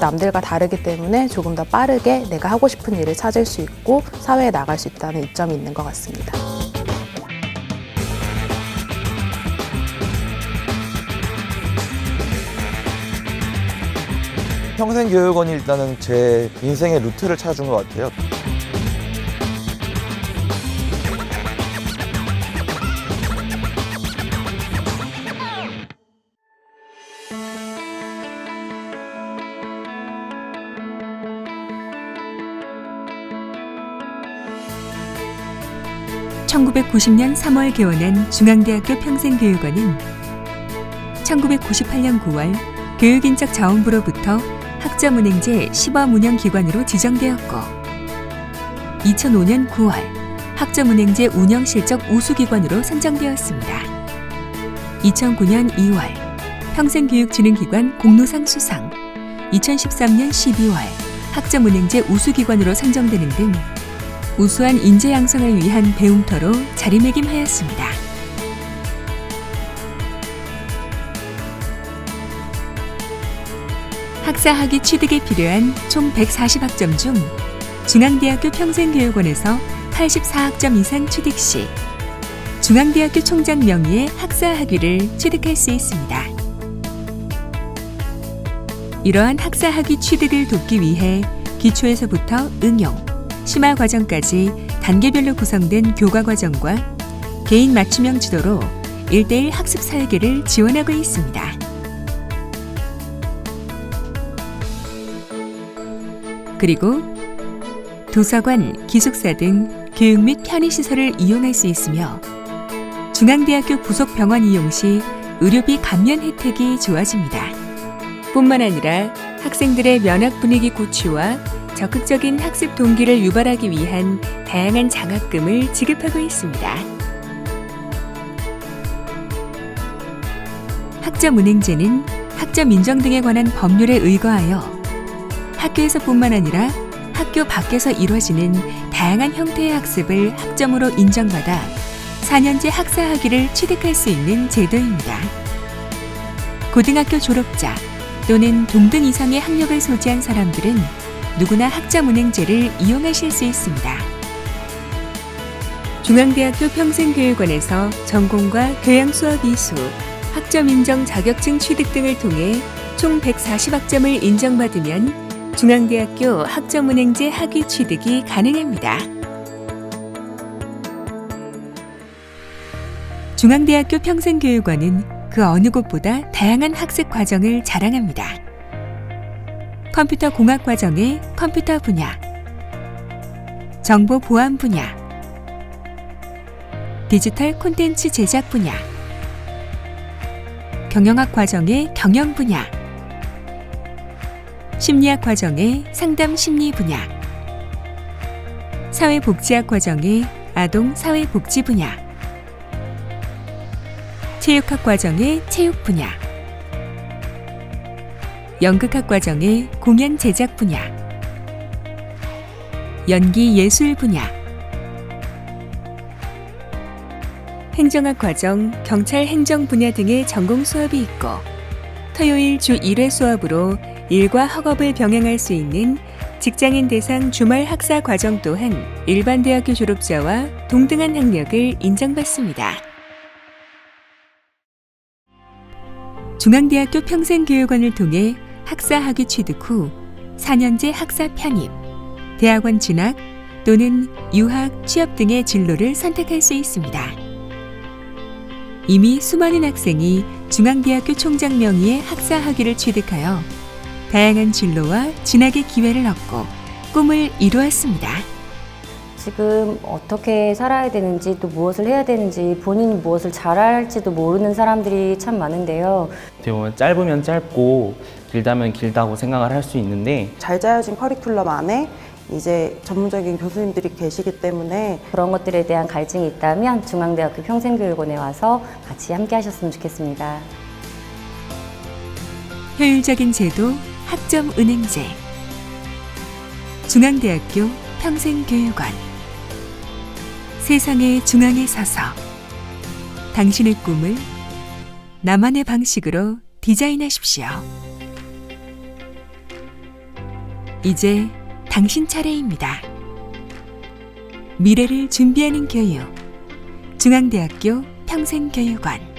남들과 다르기 때문에 조금 더 빠르게 내가 하고 싶은 일을 찾을 수 있고 사회에 나갈 수 있다는 이점이 있는 것 같습니다. 평생교육원이 일단은 제 인생의 루트를 찾아준 것 같아요. (1990년 3월) 개원한 중앙대학교 평생교육원은 (1998년 9월) 교육인적 자원부로부터 학점은행제 시범 운영 기관으로 지정되었고 2005년 9월 학점은행제 운영 실적 우수 기관으로 선정되었습니다. 2009년 2월 평생교육진흥기관 공로상 수상 2013년 12월 학점은행제 우수기관으로 선정되는 등 우수한 인재 양성을 위한 배움터로 자리매김하였습니다. 학사학위 취득에 필요한 총 140학점 중 중앙대학교 평생교육원에서 84학점 이상 취득 시 중앙대학교 총장 명의의 학사학위를 취득할 수 있습니다. 이러한 학사학위 취득을 돕기 위해 기초에서부터 응용, 심화 과정까지 단계별로 구성된 교과 과정과 개인 맞춤형 지도로 1대1 학습 설계를 지원하고 있습니다. 그리고 도서관, 기숙사 등 교육 및 편의시설을 이용할 수 있으며 중앙대학교 부속병원 이용 시 의료비 감면 혜택이 좋아집니다. 뿐만 아니라 학생들의 면학 분위기 고취와 적극적인 학습 동기를 유발하기 위한 다양한 장학금을 지급하고 있습니다. 학점 운행제는 학점 인정 등에 관한 법률에 의거하여 학교에서뿐만 아니라 학교 밖에서 이루어지는 다양한 형태의 학습을 학점으로 인정받아 4년제 학사 학위를 취득할 수 있는 제도입니다. 고등학교 졸업자 또는 동등 이상의 학력을 소지한 사람들은 누구나 학점 운행제를 이용하실 수 있습니다. 중앙대학교 평생교육원에서 전공과 교양 수업 이수, 학점 인정 자격증 취득 등을 통해 총 140학점을 인정받으면 중앙대학교 학점은행제 학위 취득이 가능합니다. 중앙대학교 평생교육원은 그 어느 곳보다 다양한 학습 과정을 자랑합니다. 컴퓨터 공학 과정의 컴퓨터 분야, 정보 보안 분야, 디지털 콘텐츠 제작 분야, 경영학 과정의 경영 분야, 심리학 과정의 상담 심리 분야, 사회복지학 과정의 아동 사회복지 분야, 체육학 과정의 체육 분야, 연극학 과정의 공연 제작 분야, 연기 예술 분야, 행정학 과정 경찰 행정 분야 등의 전공 수업이 있고 토요일 주 1회 수업으로 일과 학업을 병행할 수 있는 직장인 대상 주말 학사 과정 또한 일반 대학교 졸업자와 동등한 학력을 인정받습니다. 중앙대학교 평생교육원을 통해 학사 학위 취득 후 4년제 학사 편입, 대학원 진학 또는 유학, 취업 등의 진로를 선택할 수 있습니다. 이미 수많은 학생이 중앙대학교 총장 명의의 학사 학위를 취득하여 다양한 진로와 진학의 기회를 얻고 꿈을 이루었습니다. 지금 어떻게 살아야 되는지 또 무엇을 해야 되는지 본인이 무엇을 잘할지도 모르는 사람들이 참 많은데요. 어떻게 보면 짧으면 짧고 길다면 길다고 생각을 할 수 있는데 잘 짜여진 커리큘럼 안에 이제 전문적인 교수님들이 계시기 때문에 그런 것들에 대한 갈증이 있다면 중앙대학교 평생교육원에 와서 같이 함께 하셨으면 좋겠습니다. 효율적인 제도 학점 은행제 중앙대학교 평생교육원 세상의 중앙에 서서 당신의 꿈을 나만의 방식으로 디자인하십시오. 이제 당신 차례입니다. 미래를 준비하는 교육. 중앙대학교 평생교육원.